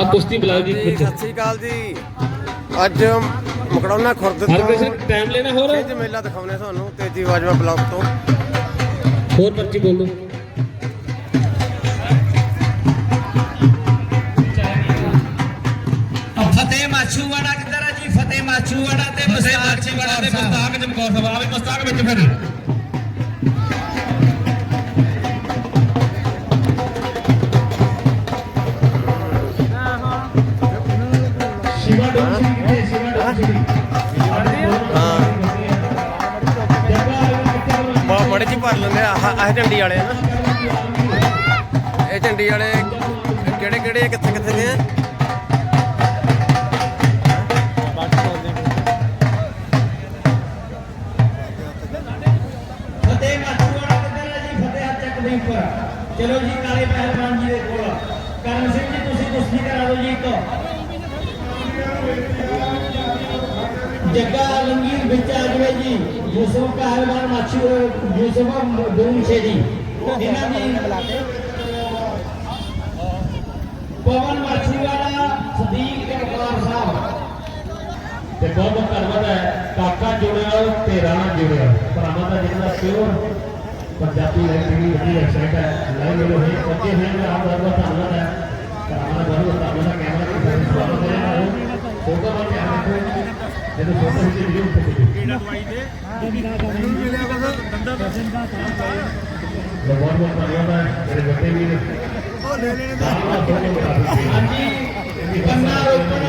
ਆ ਕੁਸ਼ਤੀ ਬੁਲਾਓ ਜੀ ਜੀ, ਸਤਿ ਸ੍ਰੀ ਅਕਾਲ ਜੀ। ਅੱਜ ਮਕੜੌਨਾ ਖੁਰਦ ਤੋਂ ਹਰਕ੍ਰਿਸ਼ਨ ਟਾਈਮ ਲੈਣਾ ਹੋਰ? ਛਿੰਝ ਮੇਲਾ ਦਿਖਾਉਣੇ ਤੁਹਾਨੂੰ ਤੇਜੀ ਬਾਜਵਾ ਬਲੌਕ ਤੋਂ। ਹੋਰ ਪਰਚੀ ਬੋਲੋ। ਫਤਿਹ ਮਾਛੂਵਾੜਾ ਕਿੱਧਰ ਹੈ ਜੀ? ਫਤਿਹ ਮਾਛੂਵਾੜਾ ਤੇ ਮੁਸਤਾਕ ਮਾਛੀਵਾੜਾ ਤੇ। ਮੁਸਤਾਕ ਚਮਕੌਰ ਸਾਹਿਬ। ਆਵੇ ਮੁਸਤਾਕ ਵਿੱਚ ਫਿਰ। ਆਹ ਝੰਡੀ ਵਾਲੇ ਆ ਨਾ। ਇਹ ਝੰਡੀ ਵਾਲੇ ਕਿਹੜੇ ਕਿਹੜੇ ਆ, ਕਿੱਥੇ ਕਿੱਥੇ ਦੇ ਆ? ਚਲੋ ਜੀ ਕਾਲੇ ਪਹਿਲਵਾਨ ਜੀ ਦੇ ਕੋਲ ਕਰਮ ਸਿੰਘ ਜੀ ਤੁਸੀਂ ਕੁਸ਼ਤੀ ਕਰਾ ਦਿਓ ਜੀ ਇੱਕ। ਜੱਗਾ ਆਲਮਗੀਰ ਵਿੱਚ ਆ ਜਵੇ ਜੀ। ਯੂਸਫ ਪਹਿਲਵਾਨ ਮਾਛੂ ਯੂਸਫ ਦੂਨਸ਼ੇ ਜੀ ਇਹਨਾਂ ਦੀ ਪਵਨ ਮਾਛੀਵਾੜਾ ਸਦੀਕ ਚਮਕੌਰ ਸਾਹਿਬ ਤੇ ਬਹੁਤ ਬਹੁਤ ਧੰਨਵਾਦ ਹੈ ਕਾਕਾ ਜੁੜਿਆ ਤੇ ਰਾਣਾ ਜੁੜਿਆ ਭਰਾਵਾਂ ਦਾ ਜਿਹੜਾ ਪਿਓਰ ਪੰਜਾਬੀ ਹੈ ਜਿਹੜੀ ਵੱਡੀ ਐਕਸੈਂਟ ਹੈ ਲਾਈਵ ਹੋਏ ਪੱਕੇ ਹੋਏ ਨੇ ਬਹੁਤ ਬਹੁਤ ਧੰਨਵਾਦ ਹੈ ਭਰਾਵਾਂ ਦਾ ਬਹੁਤ ਧੰਨਵਾਦ ਹੈ ਕੈਮਰਾ ਤੇ ਸਵਾਗਤ ਹੈ ਨਾਲ ਫੋਟੋ ਦਾ ਧਿਆਨ ਜਦੋਂ ਫੋਟੋ ਵਿੱਚ ਵੀਡੀਓ ਉੱਤੇ ਕੀੜਾ ਦਵਾਈ ਦੇ ਬਹੁਤ ਬਹੁਤ ਧੰਨਵਾਦ ਹੈ ਮੇਰੇ ਵੱਡੇ ਵੀਰ ਉਹ ਲੈ ਲੈਣੇ ਹਾਂਜੀ। ਪੰਨਾ ਰੋਪਣ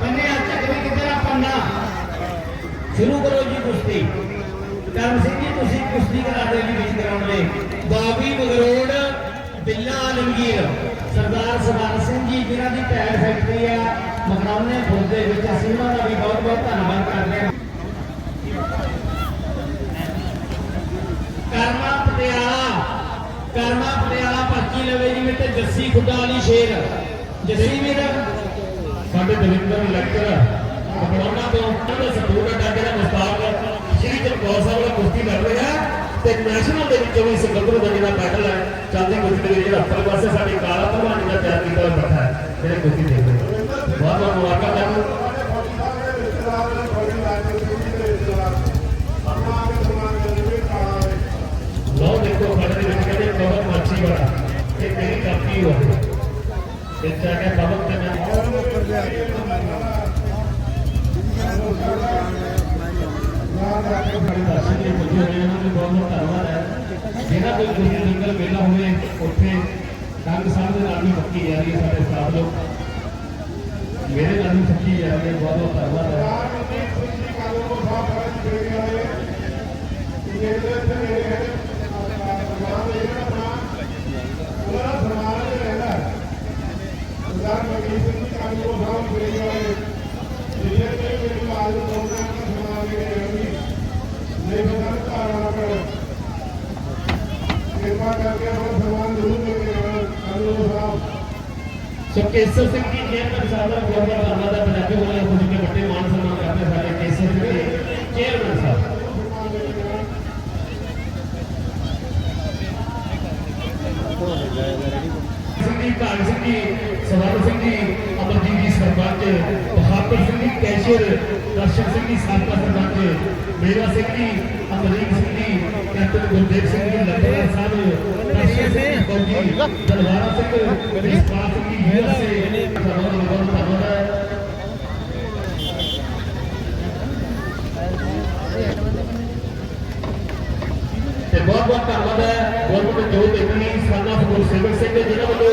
ਪੰਨੇ ਹੱਥ ਵੀ ਕਿੱਧਰ ਪੰਨਾ ਸ਼ੁਰੂ ਕਰੋ ਜੀ ਕੁਸ਼ਤੀ ਕਰਮ ਸਿੰਘ ਜੀ ਤੁਸੀਂ ਕੁਸ਼ਤੀ ਕਰਾ ਦਿਓ ਜੀ ਵਿੱਚ ਗਰਾਊਂਡ ਦੇ ਬਾਬੀ ਮਗਰੋੜ ਬਿੱਲਾ ਆਲਮਗੀਰ ਸਰਦਾਰ ਸਵਾਰ ਸਿੰਘ ਜੀ ਜਿਨ੍ਹਾਂ ਦੀ ਟਾਇਰ ਫੈਕਟਰੀ ਆ ਮਕਰਾਉਨੇ ਖੁਰਦ ਦੇ ਵਿੱਚ ਅਸੀਂ ਉਹਨਾਂ ਦਾ ਵੀ ਬਹੁਤ ਬਹੁਤ ਧੰਨਵਾਦ ਕਰਦੇ ਹਾਂ ਕਰਮਾ ਪਟਿਆਲਾ ਕਰਮਾ ਪਟਿਆਲਾ ਪਰਚੀ ਲਵੇ ਜੀ ਮੇਰੇ ਤੇ ਜੱਸੀ ਖੁੱਡਾ ਵਾਲੀ ਸ਼ੇਰ ਜੱਸੀ ਮੇਰਾ ਸਾਡੇ ਦਵਿੰਦਰ ਲੈਕਚਰ ਬੜੌਣਾ ਤੋਂ ਉਹਨਾਂ ਸਪੋਰਟ ਕਰਦੇ ਨੇ ਮੁਸਤਾਕ ਸ਼੍ਰੀ ਚਮਕੌਰ ਸਾਹਿਬ ਦਾ ਕੁਸ਼ਤੀ ਲੜ ਰਿਹਾ ਤੇ ਨੈਸ਼ਨਲ ਦੇ ਵਿੱਚੋਂ ਵੀ ਸਿਕੰਦਰ ਦਾ ਜਿਹੜਾ ਮੈਡਲ ਹੈ ਚੱਲਦੀ ਕੁਸ਼ਤੀ ਦੇ ਵਿੱਚ ਜਿਹੜਾ ਉੱਪਰ ਪਾਸੇ ਸਾਡੇ ਕਾਲਾ ਭਲਵਾਨ ਦਾ ਤਿਆਰ ਕੀਤਾ ਹੋਇਆ ਬੈਠਾ ਹੈ ਜਿਹੜੇ ਕੁਸ਼ਤੀ ਦੇਖ ਰਹੇ ਹੋ। ਬਹੁਤ ਬਹੁਤ ਮੁਬਾਰਕਾਂ ਤੁਹਾਨੂੰ ਲੋ ਦੇਖੋ ਸਾਡੇ ਵਿੱਚ ਕਹਿੰਦੇ ਬਹੁਤ ਮੱਛੀ ਬੜਾ ਇਹ ਤੇਰੀ ਕਾਪੀ ਹੋ ਤੇ ਚਾਹੇ ਬਾਬਾ ਤੇ ਮੈਂ ਦਰਸ਼ਨ ਦੇ ਪੁੱਜੇ ਧੰਨਵਾਦ ਹੈ ਜਿਹੜਾ ਕੋਈ ਗੁਰੂ ਲੰਗਰ ਮੇਲਾ ਹੋਵੇ, ਉੱਥੇ ਡੰਗ ਸਾਹਿਬ ਦੇ ਨਾਲ ਵੀ ਪੱਕੀ ਜਾ ਰਹੀ ਹੈ ਸਾਡੇ ਸਟਾਫ ਲੋਕ ਮੇਰੇ ਨਾਲ ਵੀ ਪੱਕੀ ਜਾ ਰਹੀ ਹੈ ਬਹੁਤ ਬਹੁਤ ਧੰਨਵਾਦ ਹੈ ਕਿਰਪਾ ਕਰਕੇ ਆਪਣਾ ਸਮਾਨ ਜ਼ਰੂਰ ਦੇ ਕੇ ਜਾਣਾ ਕਾਨੂੰਨ ਸਾਹਿਬ ਸੋ ਕੇਸਰ ਸਿੰਘ ਜੀ ਚੇਅਰਮੈਨ ਸਾਹਿਬ ਦਾ ਬਹੁਤ ਬਹੁਤ ਧੰਨਵਾਦ ਹੈ ਪੰਜਾਬੀ ਬੋਲੇ ਖੁਦ ਕੇ ਵੱਡੇ ਮਾਨ ਸਨਮਾਨ ਕਰਦੇ ਸਾਡੇ ਕੇਸਰ ਸਿੰਘ ਜੀ ਚੇਅਰਮੈਨ ਸਾਹਿਬ ਸਿੰਘ ਜੀ ਕਾਲ ਸਿੰਘ ਜੀ ਸਵਾਰ ਸਿੰਘ ਜੀ ਅਮਰਜੀਤ ਜੀ ਸਰਪੰਚ ਬਹਾਦਰ ਸਿੰਘ ਜੀ ਕੈਸ਼ੀਅਰ ਦਰਸ਼ਨ ਸਿੰਘ ਜੀ ਸਾਬਕਾ ਸਰਪੰਚ ਮੇਰਾ ਸਿੰਘ ਜੀ ਅਮਰੀਕ ਸਿੰਘ ਜੀ ਕੈਪਟਨ ਗੁਰਦੇਵ ਸਿੰਘ ਜੀ ਲੱਭੜਾ ਸਾਹਿਬ ਦਰਸ਼ਨ ਸਿੰਘ ਜੀ ਫੌਜੀ ਦਲਵਾਰਾ ਸਿੰਘ ਰਿਸਪਾਲ ਸਿੰਘ ਜੀ ਯੂਐਸਏ ਬਹੁਤ ਬਹੁਤ ਧੰਨਵਾਦ ਹੈ ਤੇ ਬਹੁਤ ਬਹੁਤ ਧੰਨਵਾਦ ਹੈ ਬਹੁਤ ਬਹੁਤ ਜੋ ਸੇਵਕ ਸਿੰਘ ਜਿਹਨਾਂ ਵੱਲੋਂ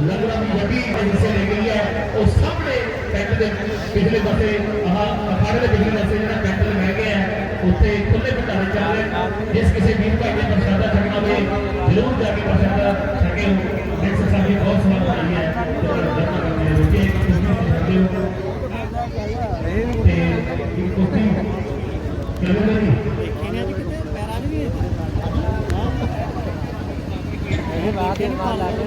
ਲੰਗਰਾਂ ਦੀ ਵੱਡੀ ਹਿੱਸੇ ਲਈ ਗਈ ਹੈ ਉਹ ਸਾਹਮਣੇ ਟੈਂਟ ਦੇ ਪਿਛਲੇ ਪਾਸੇ ਆਹ ਅਖਾੜੇ ਦੇ ਪਿਛਲੇ ਪਾਸੇ ਜਿਹੜਾ ਟੈਂਟ ਲਗਾਇਆ ਗਿਆ ਹੈ ਉੱਥੇ ਖੁੱਲੇ ਭੰਡਾਰੇ ਚੱਲ ਰਹੇ ਹਨ। ਜਿਸ ਕਿਸੇ ਵੀਰ ਭਾਈ ਨੇ ਪ੍ਰਸ਼ਾਦਾ ਛਕਣਾ ਹੋਵੇ ਜ਼ਰੂਰ ਜਾ ਕੇ ਪ੍ਰਸ਼ਾਦਾ ਛਕੇ ਦੇਖ ਸਕਦੇ ਬਹੁਤ ਸਵਾਦ ਆਈ ਹੈ ਤੇ ਜਰਨਾ ਕਰਦੇ ਹੋ ਕਿ ਇੱਕ ਹੋ ਤੇ ਇੱਕ ਕੁਸ਼ਤੀ ਚੱਲੂਗਾ ਜੀ ਉਹਦੇ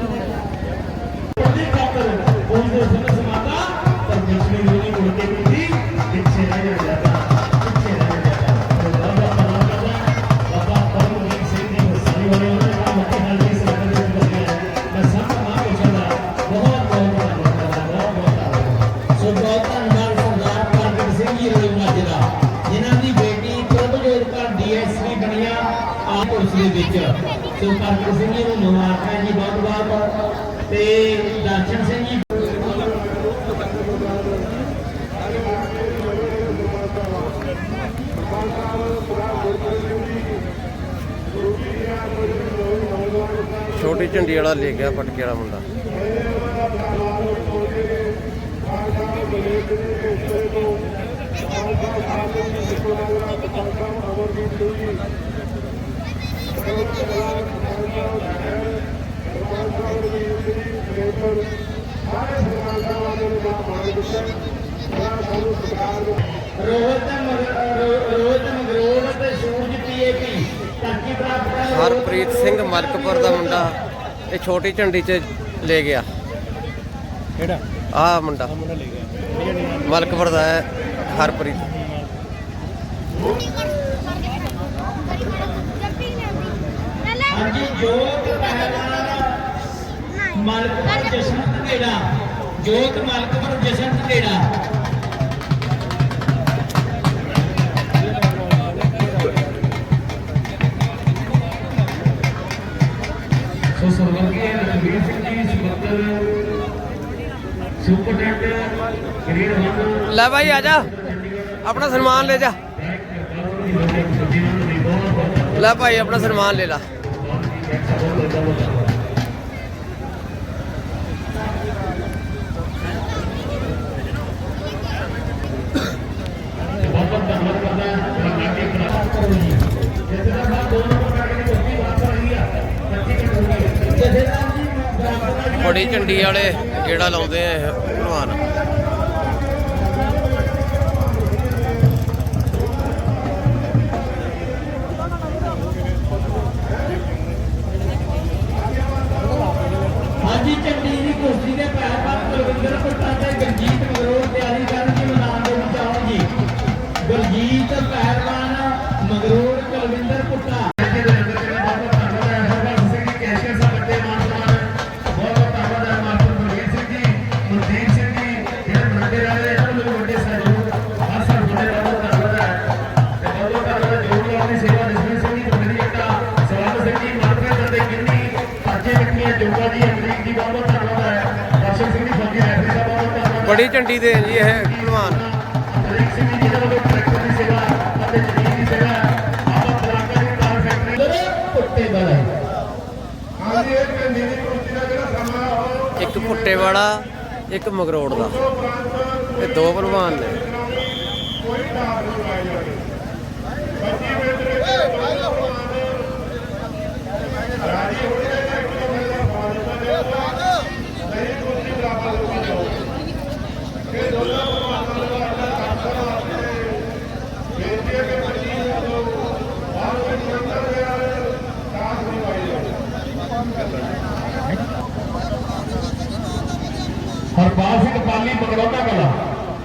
ਝੰਡੀ ਵਾਲਾ ਲੈ ਗਿਆ ਪਟਕੇ ਵਾਲਾ ਮੁੰਡਾ। ਰੋਹਿਤ ਮਗਰ- ਰੋ- ਤੇ ਸੂਰਜ ਪੀਏਪੀ ਹਰਪ੍ਰੀਤ ਸਿੰਘ ਮਲਕਪੁਰ ਦਾ ਮੁੰਡਾ ਇਹ ਛੋਟੀ ਝੰਡੀ 'ਚ ਲੈ ਗਿਆ। ਕਿਹੜਾ? ਆਹ ਮੁੰਡਾ। ਮੁੰਡਾ ਲੈ ਗਿਆ। ਮਲਕਪੁਰ ਦਾ ਹੈ ਹਰਪ੍ਰੀਤ। ਹਾਂਜੀ ਜੋਤ ਪਹਿਲਵਾਨ ਮਲਕਪੁਰ ਜਸ਼ਨਤ ਢੇੜਾ ਜੋਤ ਮਲਕਪੁਰ ਜਸ਼ਨਤ ਢੇੜਾ ਸੋ ਸਰਵਰਗੀ ਰਣਵੀਰ ਸਿੰਘ ਜੀ ਸਮੁੰਦਰ ਸੁਪਰਡੈਂਟ ਗ੍ਰੇਡ 1 ਲੈ ਭਾਈ ਆ ਜਾ। ਆਪਣਾ ਸਨਮਾਨ ਲੈ ਜਾ। ਲੈ ਭਾਈ ਆਪਣਾ ਸਨਮਾਨ ਲੈ ਲਾ ਬਹੁਤ ਬਹੁਤ ਧੰਨਵਾਦ ਕਰਦਾ ਹਾਂ ਨਾਟੀ ਪ੍ਰਾਪਤ ਕਰੋ ਜੀ ਜਿੱਥੇ ਦਾ ਬਾਤ ਦੋ ਨੰਬਰ ਕਰਕੇ ਦੀ ਕੁਸ਼ਤੀ ਬਾਤ ਰਹੀ ਆ 25 ਮਿੰਟ ਹੋ ਗਏ ਜਥੇਦਾਰ ਜੀ ਬਰਾਬਰ ਬੜੀ ਝੰਡੀ ਵਾਲੇ ਗੇੜਾ ਲਾਉਂਦੇ ਆ ਦੀ ਕੁਸ਼ਤੀ ਦਾ ਜਿਹੜਾ ਸਮਾਂ ਉਹ ਇੱਕ ਭੁੱਟੇ ਵਾਲਾ ਇੱਕ ਮਗਰੋੜ ਦਾ। ਇਹ ਦੋ ਭਲਵਾਨ ਨੇ। ਕੋਈ ਢਾਬ ਨਹੀਂ ਪਾਈ ਜਾਵੇ 25 ਮਿੰਟ ਰਾਜੀ ਹੋ ਜਾਏ ਤਾਂ ਇੱਕ ਨੰਬਰ ਦਾ ਫਾਲ ਹੁੰਦਾ ਨਹੀਂ ਕੁਸ਼ਤੀ ਬਰਾਬਰ ਹੋ ਗਈ ਜਾਓ ਇਹ ਦੋਨਾਂ ਪਰਮਾਤਮਾ ਦਾ ਆਪਣਾ ਕਾਰਜਕਰ ਵਾਸਤੇ ਬੇਨਤੀ ਹੈ ਕਿ 25 ਮਿੰਟ ਤੋਂ ਬਾਅਦ ਵਿੱਚ ਨਿਰੰਤਰ ਗਿਆ ਕਾਸ ਨਹੀਂ ਪਾਈ ਜਾਵੇ ਹਰਪਾਲ ਸਿੰਘ ਪਾਲੀ ਮਗਰੋਟਾ ਕਲਾ,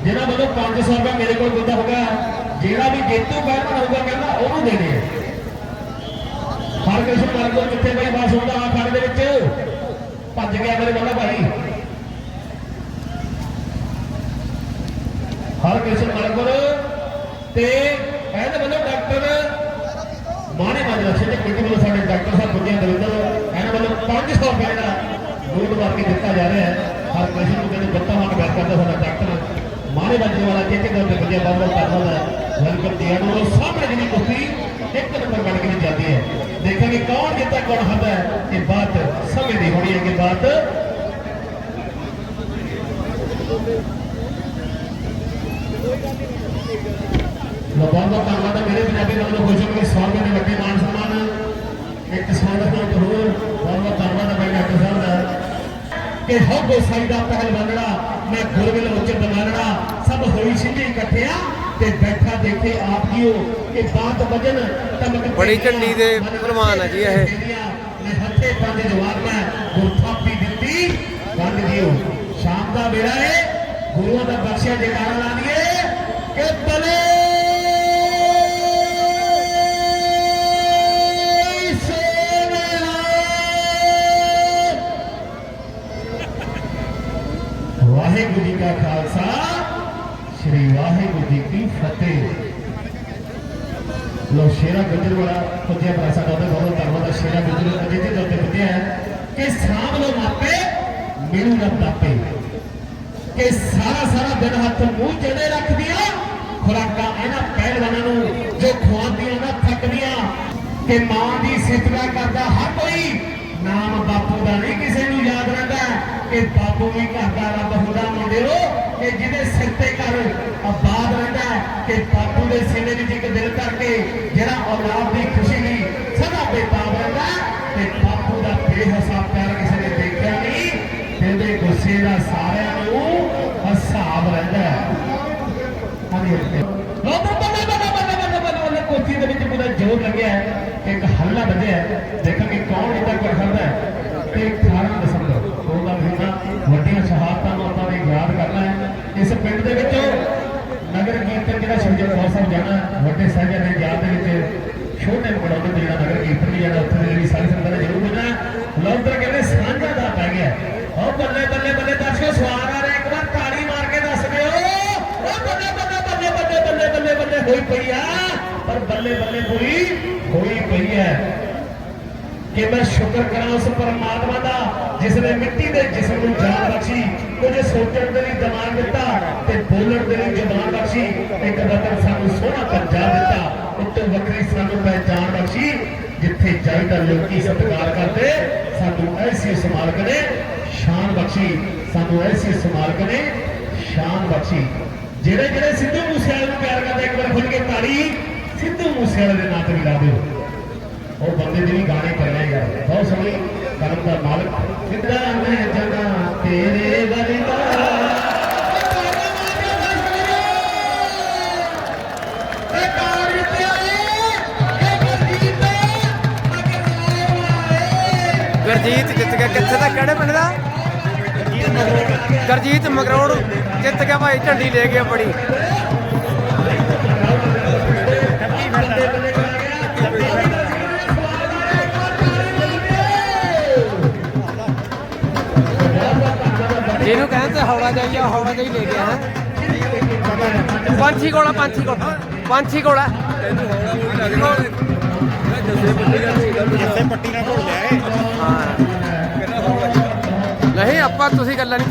ਜਿਹਨਾਂ ਵੱਲੋਂ 500 ਰੁਪਏ ਮੇਰੇ ਕੋਲ ਦਿੱਤਾ ਹੋਗਾ ਜਿਹੜਾ ਵੀ ਜੇਤੂ ਪਹਿਲਵਾਨ ਹੋਊਗਾ ਕਹਿੰਦਾ ਉਹਨੂੰ ਦੇਣੇ ਆ ਹਰ ਕਿਸੇ ਮਰ ਕੋਲ ਕਿੱਥੇ ਬਈ ਬਾਸ ਹੁੰਦਾ ਆ ਖੜ ਦੇ ਵਿੱਚ। ਭੱਜ ਗਿਆ ਮੇਰੇ ਵੱਲੋਂ ਭਾਈ। ਹਰ ਕਿਸੇ ਮਰ ਤੇ ਇਹਦੇ ਵੱਲੋਂ ਡਾਕਟਰ ਮਾਣੇ ਮਾਜਰਾ ਸਿੰਘ ਕਿਤੇ ਵੱਲੋਂ ਸਾਡੇ ਡਾਕਟਰ ਸਾਹਿਬ ਬੁੱਧੀਆਂ ਦਵਿੰਦਰ ਇਹਨਾਂ ਵੱਲੋਂ 500 ਰੁਪਏ ਦਾ ਨੋਟ ਮਾਰ ਕੇ ਦਿੱਤਾ ਜਾ ਰਿਹਾ ਹੈ। ਹਰ ਕਿਸੇ ਨੂੰ ਕਹਿੰਦੇ ਬੱਤਾ ਮਾਰ ਕਰ ਕਰਦਾ ਸਾਡਾ ਡਾਕਟਰ। ਮਾਣੇ ਮਾਜਰੇ ਵਾਲਾ ਜਿੱਥੇ ਦਾ ਬੱਜਿਆ ਬਾਬਾ ਕਰਦਾ ਹੈ ਵੈਲਕਮ ਤੇ ਆਨੋ ਸਾਹਮਣੇ ਜਿਹੜੀ ਕੁਸ਼ਤੀ ਇੱਕ ਨੰਬਰ ਬਣ ਕੇ ਜਾਂਦੀ ਹੈ। ਦੇਖਾਂਗੇ ਕੌਣ ਜਿੱਤਾ ਕੌਣ ਹੁੰਦਾ ਹੈ। ਇਹ ਬਾਤ ਸਮੇਂ ਦੀ ਹੋਣੀ ਹੈ ਕਿ ਬਾਤ ਬਹੁਤ ਬਹੁਤ ਧੰਨਵਾਦ ਹੈ ਮੇਰੇ ਪੰਜਾਬੀ ਨਾਲ ਤੋਂ ਖੁਸ਼ ਹੋ ਕੇ 100 ਰੁਪਏ ਦੇ ਵੱਡੇ ਮਾਨ ਸਨਮਾਨ ਇੱਕ ਸਵਾਗਤ ਨਾਲ ਇੱਕ ਹੋਰ ਬਹੁਤ ਬਹੁਤ ਧੰਨਵਾਦ ਹੈ ਮੇਰੇ ਡਾਕਟਰ ਸਾਹਿਬ ਦਾ। ਕਿ ਹੋ ਗੋਸਾਈ ਦਾ ਪਹਿਲ ਬੰਨਣਾ ਮੈਂ ਗੁਰਵਿਲ ਉੱਚ ਬਨਾਲਣਾ ਸਭ ਹੋਈ ਸਿੰਧੀ ਇਕੱਠਿਆ ਤੇ ਬੈਠਾ ਦੇਖੇ ਆਪ ਜੀਓ ਕਿ ਬਾਤ ਵਜਨ ਤਮਕ ਬੜੀ ਝੰਡੀ ਦੇ ਭਲਵਾਨ ਆ ਜੀ ਇਹ। ਮੈਂ ਹੱਥੇ ਪੰਜ ਜਵਾਬ ਮੈਂ ਗੁਰਥਾਪੀ ਦਿੱਤੀ ਵੰਡ ਦਿਓ। ਸ਼ਾਮ ਦਾ ਵੇਲਾ ਹੈ ਗੁਰੂਆਂ ਦਾ ਬਖਸ਼ਿਆ ਜੈਕਾਰਾ ਲਾ ਦਈਏ ਕਿ ਬਲੇ ਵਾਹਿਗੁਰੂ ਜੀ ਕਾ ਖਾਲਸਾ ਸ੍ਰੀ ਵਾਹਿਗੁਰੂ ਜੀ ਕੀ ਫਤਿਹ ਲੋ ਸ਼ੇਰਾ ਗੁੱਜਰ ਵਾਲਾ ਪੁੱਜਿਆ ਬੜਾ ਸਾਡਾ ਉਹਦੇ ਬਹੁਤ ਧੰਨਵਾਦ ਹੈ ਸ਼ੇਰਾ ਗੁੱਜਰ ਅਜੇ ਤੇ ਉੱਤੇ ਪੁੱਜਿਆ ਹੈ ਕਿ ਸਾਂਭ ਲੋ ਮਾਪੇ ਮਿਲੂ ਨਾ ਤਾਪੇ ਕਿ ਸਾਰਾ ਸਾਰਾ ਦਿਨ ਹੱਥ ਮੂੰਹ ਜਿਹੜੇ ਰੱਖਦੀਆਂ ਖੁਰਾਕਾਂ ਇਹਨਾਂ ਪਹਿਲਵਾਨਾਂ ਨੂੰ ਜੋ ਖਵਾਉਂਦੀਆਂ ਨਾ ਥੱਕਦੀਆਂ ਕਿ ਮਾਂ ਦੀ ਸਿਫਤਗਾ ਕਰਦਾ ਹਰ ਕੋਈ, ਨਾਮ ਬਾਪੂ ਦਾ ਨਹੀਂ ਕਿਸੇ ਨੂੰ ਯਾਦ ਰਹਿੰਦਾ। ਕਿ ਬਾਪੂ ਵੀ ਘਰ ਦਾ ਰੱਬ ਹੁੰਦਾ ਮੁੰਡਿਓ ਕਿ ਜਿਹਦੇ ਸਿਰ ਤੇ ਘਰ ਆਬਾਦ ਰਹਿੰਦਾ ਕਿ ਬਾਪੂ ਦੇ ਸੀਨੇ ਵਿੱਚ ਇੱਕ ਦਿਲ ਕਰਕੇ ਜਿਹੜਾ ਔਲਾਦ ਦੀ ਖੁਸ਼ੀ ਲਈ ਸਦਾ ਬੇਤਾਬ ਰਹਿੰਦਾ ਤੇ ਬਾਪੂ ਦਾ ਬੇਹਿਸਾਬ ਪਿਆਰ ਕਿਸੇ ਨੇ ਦੇਖਿਆ ਨਹੀਂ, ਇਹਦੇ ਗੁੱਸੇ ਦਾ ਸਾਰਿਆਂ ਨੂੰ ਹਿਸਾਬ ਰਹਿੰਦਾ ਹਾਂਜੀ ਲੋ ਬੱਲੇ ਬੱਲੇ ਬੱਲੇ ਬੱਲੇ ਬੱਲੇ ਬੱਲੇ ਕੋਠੀ ਦੇ ਵਿੱਚ ਪੂਰਾ ਜੋਰ ਲੱਗਿਆ ਹੈ ਇੱਕ ਹੱਲਾ ਵੱਜਿਆ ਦੇਖਾਂਗੇ ਕੌਣ ਇਹਦਾ ਕਰ ਸਕਦਾ ਹੈ। ਤੇ 18 ਦਸੰਬਰ ਉਹ ਦਾ ਮਹੀਨਾ ਵੱਡੀਆਂ ਸ਼ਹਾਦਤਾਂ ਨੂੰ ਆਪਾਂ ਨੇ ਯਾਦ ਕਰਨਾ ਹੈ। ਇਸ ਪਿੰਡ ਦੇ ਵਿੱਚ ਨਗਰ ਕੀਰਤਨ ਜਿਹੜਾ ਸ਼ਹੀਦ ਕੌਰ ਸਾਹਿਬ ਜਾਣਾ ਵੱਡੇ ਸਾਹਿਬਾਨ ਦੇ ਯਾਦ ਦੇ ਵਿੱਚ ਛੋਟੇ ਬੜਾਉਂਦੇ ਜਿਹੜਾ ਨਗਰ ਕੀਰਤਨ ਵੀ ਜਾਣਾ ਉੱਥੇ ਜਿਹੜੀ ਸਾਰੀ ਸੰਗਤ ਨੇ ਜ਼ਰੂਰ ਪੁੱਜਣਾ ਲੌਂਦਰ ਕਹਿੰਦੇ ਸਾਂਝਾ ਦਾ ਪੈ ਗਿਆ ਉਹ ਬੱਲੇ ਬੱਲੇ ਬੱਲੇ ਦਰਸ਼ਕੋ ਸਵਾਰ ਆ ਰਿਹਾ ਇੱਕ ਵਾਰ ਤਾੜੀ ਮਾਰ ਕੇ ਦੱਸ ਦਿਓ। ਉਹ ਬੱਲੇ ਬੱਲੇ ਬੱਲੇ ਬੱਲੇ ਬੱਲੇ ਬੱਲੇ ਬੱਲੇ ਹੋਈ ਪਈ ਆ। ਪਰ ਬੱਲੇ ਬੱਲੇ ਪੂਰੀ ਹੋਈ ਪਈ ਹੈ। ਕਿ ਮੈਂ ਸ਼ੁਕਰ ਕਰਾਂ ਉਸ ਪਰਮਾਤਮਾ ਦਾ ਜਿਸ ਨੇ ਮਿੱਟੀ ਦੇ ਜਿਸਮ ਨੂੰ ਜਾਨ ਬਖਸ਼ੀ, ਕੁਝ ਸੋਚਣ ਦੇ ਲਈ ਦਿਮਾਗ ਦਿੱਤਾ ਤੇ ਬੋਲਣ ਦੇ ਲਈ ਜ਼ਬਾਨ ਬਖਸ਼ੀ, ਇੱਕ ਵਤਨ ਸਾਨੂੰ ਸੋਹਣਾ ਪੰਜਾਬ ਦਿੱਤਾ, ਉੱਤੋਂ ਵੱਖਰੀ ਸਾਨੂੰ ਪਹਿਚਾਨ ਬਖਸ਼ੀ, ਜਿੱਥੇ ਜਾਈਦਾ ਲੋਕੀ ਸਤਿਕਾਰ ਕਰਦੇ, ਸਾਨੂੰ ਐਸੀ ਸਮਾਲਕ ਨੇ, ਸ਼ਾਨ ਬਖਸ਼ੀ, ਸਾਨੂੰ ਐਸੀ ਸਮਾਲਕ ਨੇ, ਸ਼ਾਨ ਬਖਸ਼ੀ। ਜਿਹੜੇ ਜਿਹੜੇ ਸਿੱਧੂ ਮੂਸੇਵਾਲੇ ਨੂੰ ਪਿਆਰ ਕਰਦੇ, ਇੱਕ ਵਾਰ ਖੁੱਲ ਕੇ ਤਾੜੀ, ਸਿੱਧੂ ਮੂਸੇਵਾਲੇ ਦੇ ਨਾਂ ਤੇ ਵੀ ਲਾ ਦਿਓ। ਉਹ ਬੰਦੇ ਦੇ ਵੀ ਗਾਣੇ ਯਾਰ ਬਹੁਤ ਸੋਹਣੀ ਕਲਮ ਦਾ ਮਾਲਕ। ਕਿੱਦਾਂ ਮੈਂ ਜਗਾ ਤੇਰੇ ਵਰਗਾ। ਗੁਰਜੀਤ ਜਿੱਤ ਗਿਆ। ਕਿੱਥੇ ਦਾ ਕਿਹੜੇ ਪਿੰਡ ਦਾ? ਗੁਰਜੀਤ ਮਗਰੋੜ। ਜਿੱਤ ਗਿਆ ਭਾਈ ਝੰਡੀ ਲੈ ਗਿਆ ਬੜੀ ਜਿਹਨੂੰ ਕਹਿੰਦੇ ਹੌੜਾ ਜਾਈਆ ਹੌੜਾ ਜਾਈ ਲੈ ਗਿਆ ਹੈ। ਪੰਛੀ ਕੋਲਾ ਪੰਛੀ ਕੋਲਾ। ਪੰਛੀ ਕੋਲਾ ਜਿੱਥੇ ਪੱਟੀ ਨਾਲ ਘੁਲ ਲਿਆ ਹਾਂ। ਨਹੀਂ ਆਪਾਂ ਤੁਸੀਂ ਗੱਲਾਂ ਨਹੀਂ